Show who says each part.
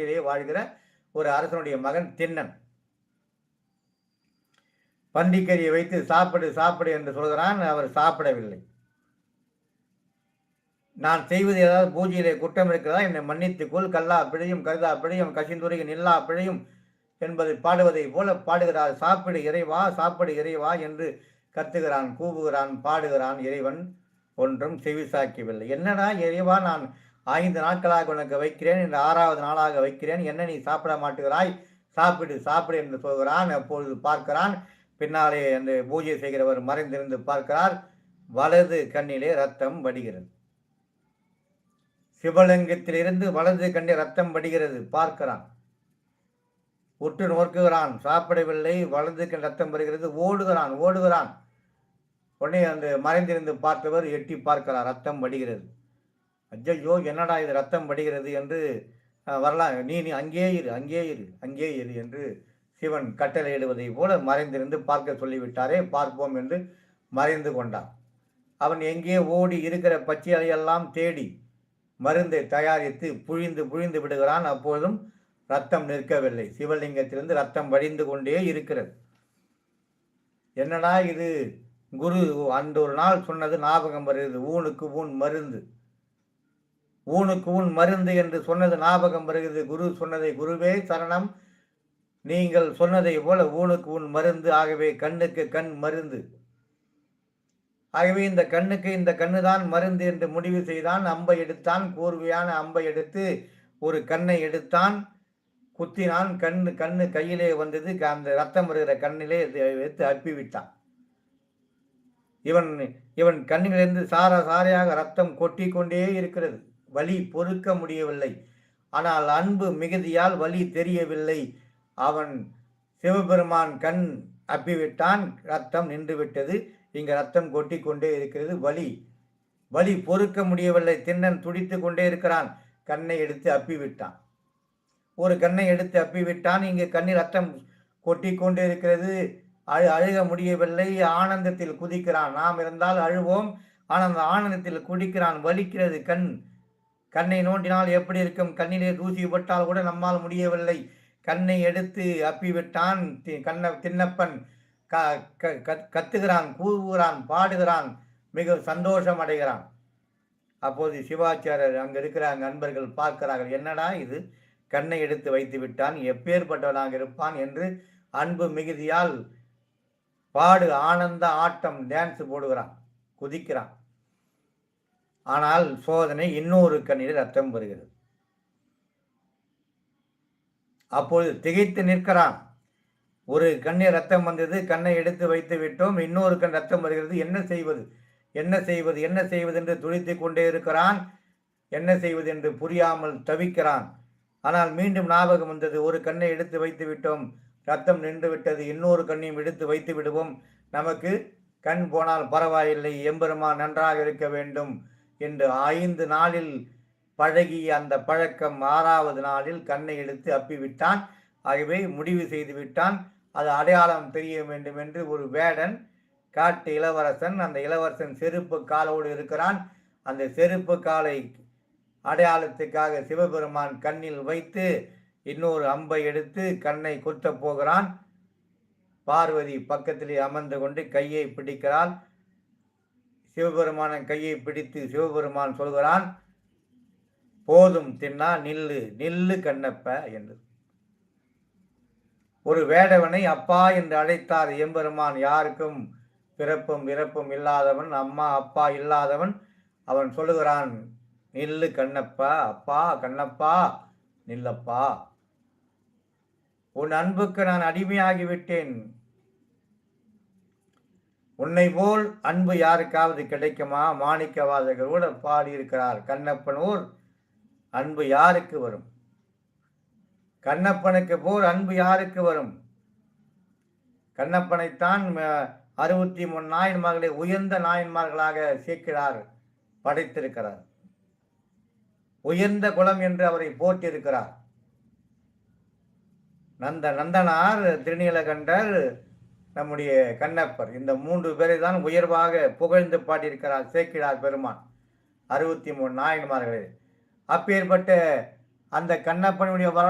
Speaker 1: காட்டிலே வாழ்கிற ஒரு அரசனுடைய மகன் திண்ணன். பன்றிக்கறியை வைத்து சாப்பிடு சாப்பிடு என்று சொல்கிறான் அவர் சாப்பிடவில்லை. நான் செய்வது ஏதாவது பூஜையிலே குற்றம் இருக்கிறதா? என்னை மன்னித்துக்கொள் கல்லா பிழையும் கருதா பிழையும் கசிந்துரையும் நில்லா பிழையும் என்பதை பாடுவதை போல பாடுகிறார் சாப்பிடு இறைவா சாப்பிடு இறைவா என்று கத்துகிறான் கூவுகிறான் பாடுகிறான் இறைவன். ஒன்றும் செவிசாக்கவில்லை என்னடா இறைவா நான் ஐந்து நாட்களாக உனக்கு வைக்கிறேன் இந்த ஆறாவது நாளாக வைக்கிறேன். என்ன நீ சாப்பிட மாட்டுகிறாய்? சாப்பிடு சாப்பிடு என்று சொல்கிறான். அப்பொழுது பார்க்கிறான். பின்னாலே அந்த பூஜை செய்கிறவர் மறைந்திருந்து பார்க்கிறார். வலது கண்ணிலே ரத்தம் வடிகிறது. சிவலிங்கத்திலிருந்து வலது கண்ணில் ரத்தம் வடிகிறது. பார்க்கிறான். உற்று நோக்குகிறான். சாப்பிடவில்லை. வலது கண் ரத்தம் வருகிறது. ஓடுகிறான் ஓடுகிறான். உடனே அந்த மறைந்திருந்து பார்த்தவர் எட்டி பார்க்கிறார். ரத்தம் வடிகிறது. ஐயோ என்னடா இது ரத்தம் படுகிறது என்று வரலாம் நீ நீ அங்கே இரு அங்கே இரு அங்கே இரு என்று சிவன் கட்டளையிடுவதை போல மறைந்திருந்து பார்க்க சொல்லிவிட்டாரே பார்ப்போம் என்று மறைந்து கொண்டான். அவன் எங்கே ஓடி இருக்கிற பச்சையெல்லாம் தேடி மருந்தை தயாரித்து புழிந்து புழிந்து விடுகிறான். அப்போதும் ரத்தம் நிற்கவில்லை. சிவலிங்கத்திலிருந்து ரத்தம் வடிந்து கொண்டே இருக்கிறது. என்னடா இது? குரு அன்று ஒரு நாள் சொன்னது ஞாபகம் வருகிறது. ஊனுக்கு ஊன் மருந்து. ஊனுக்கு உன் மருந்து என்று சொன்னது ஞாபகம் வருகிறது. குரு சொன்னதை குருவே சரணம். நீங்கள் சொன்னதை போல ஊனுக்கு உன் மருந்து ஆகவே கண்ணுக்கு கண் மருந்து. ஆகவே இந்த கண்ணுக்கு இந்த கண்ணுதான் மருந்து என்று முடிவு செய்தான். அம்பை எடுத்தான் கூர்வையான அம்பை எடுத்து ஒரு கண்ணை எடுத்தான். குத்தினான் கண்ணு கண்ணு கையிலே வந்தது. அந்த ரத்தம் வருகிற கண்ணிலே எடுத்து அப்பிவிட்டான். இவன் இவன் கண்ணிலிருந்து சார சாரையாக ரத்தம் கொட்டி கொண்டே இருக்கிறது. வலி பொறுக்க முடியவில்லை. ஆனால் அன்பு மிகுதியால் வலி தெரியவில்லை. அவன் சிவபெருமான் கண் அப்பிவிட்டான். ரத்தம் நின்றுவிட்டது. இங்கே ரத்தம் கொட்டி கொண்டே இருக்கிறது. வலி வலி பொறுக்க முடியவில்லை. திண்ணன் துடித்து கொண்டே இருக்கிறான். கண்ணை எடுத்து அப்பிவிட்டான். ஒரு கண்ணை எடுத்து அப்பிவிட்டான். இங்கே இங்கு கண்ணில் ரத்தம் கொட்டி கொண்டே இருக்கிறது. அழு அழுக முடியவில்லை. ஆனந்தத்தில் குதிக்கிறான். நாம் இருந்தால் அழுவோம். ஆனால் அந்த ஆனந்தத்தில் குடிக்கிறான் வலிக்கிறது கண். கண்ணை நோண்டினால் எப்படி இருக்கும்? கண்ணிலே தூசி பட்டால் கூட நம்மால் முடியவில்லை. கண்ணை எடுத்து அப்பிவிட்டான் தி- கண்ண தின்னப்பன் க க- கத்- கத்துகிறான் கூவுகிறான் பாடுகிறான் மிக சந்தோஷம் அடைகிறான் அப்போது சிவாச்சாரியர் அங்கே இருக்கிற அங்க நண்பர்கள் பார்க்கிறார்கள். என்னடா இது? கண்ணை எடுத்து வைத்து விட்டான் எப்பேற்பட்டவனாக இருப்பான் என்று அன்பு மிகுதியால் பாடு ஆனந்த ஆட்டம் டான்ஸ் போடுகிறான் குதிக்கிறான். ஆனால் சோதனை இன்னொரு கண்ணில் ரத்தம் வருகிறது அப்பொழுது திகைத்து நிற்கிறான். ஒரு கண்ணில் ரத்தம் வந்தது கண்ணை எடுத்து வைத்து விட்டோம் இன்னொரு கண் ரத்தம் வருகிறது. என்ன செய்வது? என்ன செய்வது? என்ன செய்வது என்று துடித்து கொண்டே இருக்கிறான். என்ன செய்வது என்று புரியாமல் தவிக்கிறான். ஆனால் மீண்டும் ஞாபகம் வந்தது ஒரு கண்ணை எடுத்து வைத்து விட்டோம் ரத்தம் நின்று விட்டது இன்னொரு கண்ணையும் எடுத்து வைத்து விடுவோம். நமக்கு கண் போனால் பரவாயில்லை எம்பெருமா நன்றாக இருக்க வேண்டும். என்று ஐந்து நாளில் பழகிய அந்த பழக்கம் ஆறாவது நாளில் கண்ணை எடுத்து அப்பிவிட்டான். ஆகவே முடிவு செய்து விட்டான். அது அடையாளம் தெரிய வேண்டும் என்று ஒரு வேடன் காட்டு இளவரசன் அந்த இளவரசன் செருப்பு காலோடு இருக்கிறான். அந்த செருப்பு காலை அடையாளத்துக்காக சிவபெருமான் கண்ணில் வைத்து இன்னொரு அம்பை எடுத்து கண்ணை குத்தப் போகிறான். பார்வதி பக்கத்திலே அமர்ந்து கொண்டு கையை பிடிக்கிறாள். சிவபெருமானின் கையை பிடித்து சிவபெருமான் சொல்கிறான் போதும் தின்னா நில்லு நில்லு கண்ணப்ப என்று. ஒரு வேடவனை அப்பா என்று அழைத்தார் எம்பெருமான். யாருக்கும் பிறப்பும் இறப்பும் இல்லாதவன் அம்மா அப்பா இல்லாதவன் அவன் சொல்லுகிறான் நில்லு கண்ணப்பா அப்பா கண்ணப்பா நில்லப்பா. உன் அன்புக்கு நான் அடிமையாகிவிட்டேன். உன்னை போல் அன்பு யாருக்காவது கிடைக்குமா? மாணிக்கவாதகர் கூட பாடியிருக்கிறார் கண்ணப்பனூர். அன்பு யாருக்கு வரும்? கண்ணப்பனுக்கு போல் அன்பு யாருக்கு வரும்? கண்ணப்பனைத்தான் அறுபத்தி மூணு நாயன்மார்களை உயர்ந்த நாயன்மார்களாக சேர்க்கிறார் படைத்திருக்கிறார். உயர்ந்த குலம் என்று அவரை போற்றியிருக்கிறார். நந்த நந்தனார் திருநீலகண்டர் நம்முடைய கண்ணப்பர் இந்த மூன்று பேரை தான் உயர்வாக புகழ்ந்து பாடியிருக்கிறார் சேக்கிழார் பெருமான் அறுபத்தி மூணு நாயன்மார்களே. அப்பேற்பட்ட அந்த கண்ணப்பனுடைய வர